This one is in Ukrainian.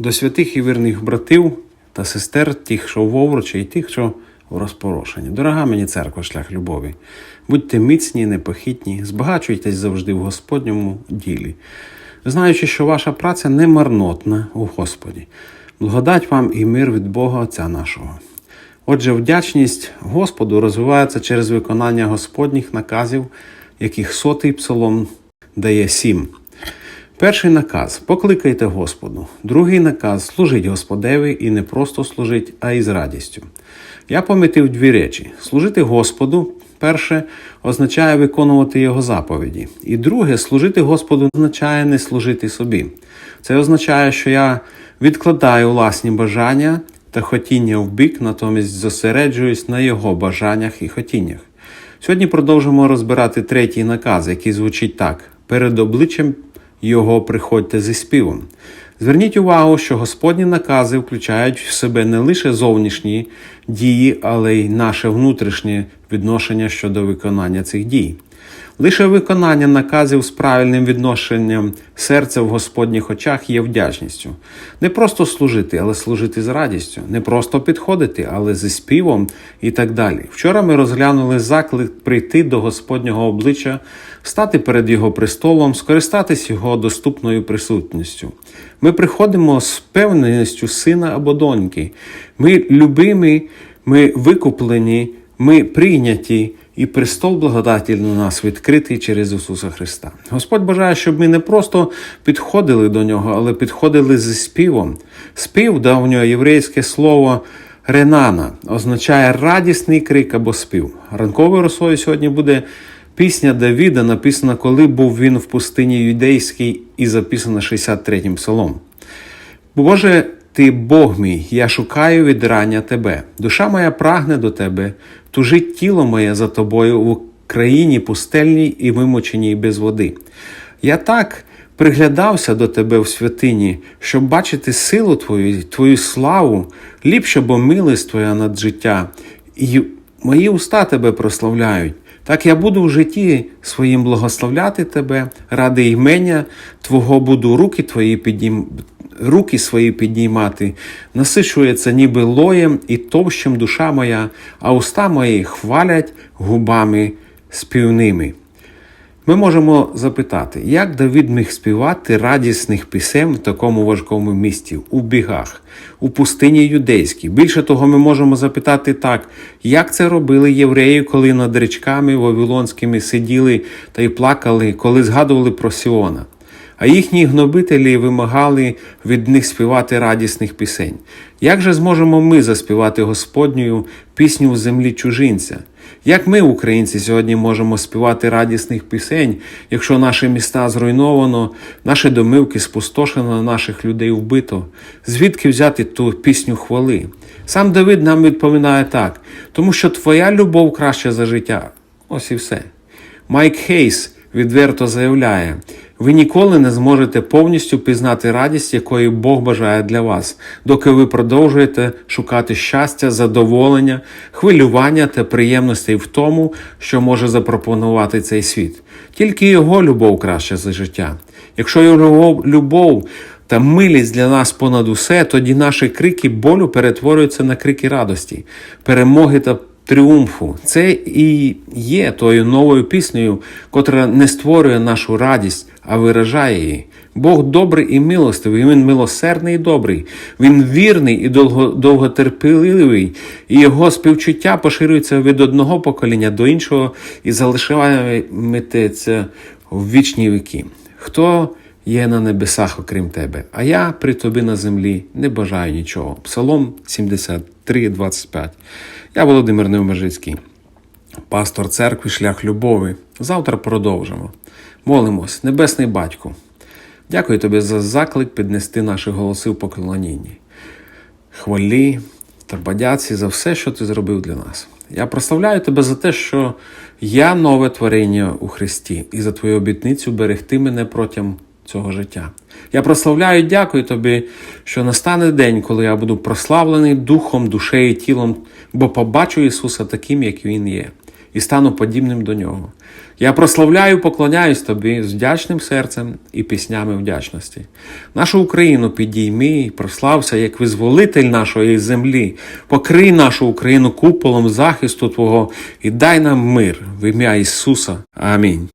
До святих і вірних братів та сестер, тих, що в овручі, і тих, що в розпорошенні. Дорога мені церква, шлях любові. Будьте міцні, непохитні, збагачуйтесь завжди в Господньому ділі, знаючи, що ваша праця не марнотна у Господі. Благодать вам і мир від Бога Отця нашого. Отже, вдячність Господу розвивається через виконання Господніх наказів, яких сотий псалом дає сім. Перший наказ покликайте Господу. Другий наказ служіть Господеві і не просто служить, а й з радістю. Я помітив дві речі: служити Господу. Перше означає виконувати Його заповіді. І друге, служити Господу означає не служити собі. Це означає, що я відкладаю власні бажання та хотіння в бік, натомість зосереджуюсь на його бажаннях і хотіннях. Сьогодні продовжимо розбирати третій наказ, який звучить так: перед обличчям його приходьте зі співом. Зверніть увагу, що Господні накази включають в себе не лише зовнішні дії, але й наше внутрішнє відношення щодо виконання цих дій. Лише виконання наказів з правильним відношенням серця в Господніх очах є вдячністю. Не просто служити, але служити з радістю, не просто підходити, але зі співом і так далі. Вчора ми розглянули заклик прийти до Господнього обличчя, стати перед Його престолом, скористатись Його доступною присутністю. Ми приходимо з певністю сина або доньки. Ми любимі, ми викуплені, ми прийняті. І престол благодаті на нас відкритий через Ісуса Христа. Господь бажає, щоб ми не просто підходили до Нього, але підходили зі співом. Спів давнього єврейське слово ренана означає радісний крик або спів. Ранковою росою сьогодні буде пісня Давіда, написана, коли був він в пустині юдейській, і записана 63-м псалом. Боже, ти Бог мій, я шукаю від рання тебе. Душа моя прагне до тебе, тужить тіло моє за тобою в країні пустельній і вимоченій без води. Я так приглядався до тебе в святині, щоб бачити силу твою, твою славу, ліпше, бо милість твоя над життя, і мої уста тебе прославляють. Так я буду в житті своїм благословляти тебе, ради імення Твого буду руки твої піднім... руки свої піднімати, насичується ніби лоєм і товщем душа моя, а уста мої хвалять губами співними. Ми можемо запитати, як Давид міг співати радісних пісень в такому важкому місті, у бігах, у пустині юдейській. Більше того, ми можемо запитати так, як це робили євреї, коли над річками вавилонськими сиділи та й плакали, коли згадували про Сіона. А їхні гнобителі вимагали від них співати радісних пісень. Як же зможемо ми заспівати Господню пісню в землі чужинця? Як ми, українці, сьогодні можемо співати радісних пісень, якщо наші міста зруйновано, наші домивки спустошено, наших людей вбито? Звідки взяти ту пісню хвали? Сам Давид нам відповідає так, тому що твоя любов краща за життя. Ось і все. Майк Хейс відверто заявляє: ви ніколи не зможете повністю пізнати радість, якої Бог бажає для вас, доки ви продовжуєте шукати щастя, задоволення, хвилювання та приємностей в тому, що може запропонувати цей світ. Тільки його любов краща за життя. Якщо його любов та милість для нас понад усе, тоді наші крики болю перетворюються на крики радості, перемоги та тріумфу. Це і є тою новою піснею, котра не створює нашу радість, а виражає її. Бог добрий і милостивий, Він милосердний і добрий, Він вірний і довго, довготерпеливий, і його співчуття поширюється від одного покоління до іншого і залишається в вічні віки. Хто є на небесах, окрім тебе, а я при тобі на землі не бажаю нічого. Псалом 73, 25. Я Володимир Невмежицький, пастор церкви, шлях любові. Завтра продовжимо. Молимось, Небесний Батьку. Дякую тобі за заклик піднести наші голоси в поклонінні. Хвалі та бадяці за все, що ти зробив для нас. Я прославляю тебе за те, що я нове творіння у Христі, і за твою обітницю берегти мене протягом цього життя. Я прославляю дякую тобі, що настане день, коли я буду прославлений духом, душею і тілом, бо побачу Ісуса таким, як Він є. І стану подібним до нього. Я прославляю, поклоняюсь тобі з вдячним серцем і піснями вдячності. Нашу Україну підійми і прослався як визволитель нашої землі, покрий нашу Україну куполом захисту Твого і дай нам мир в ім'я Ісуса. Амінь.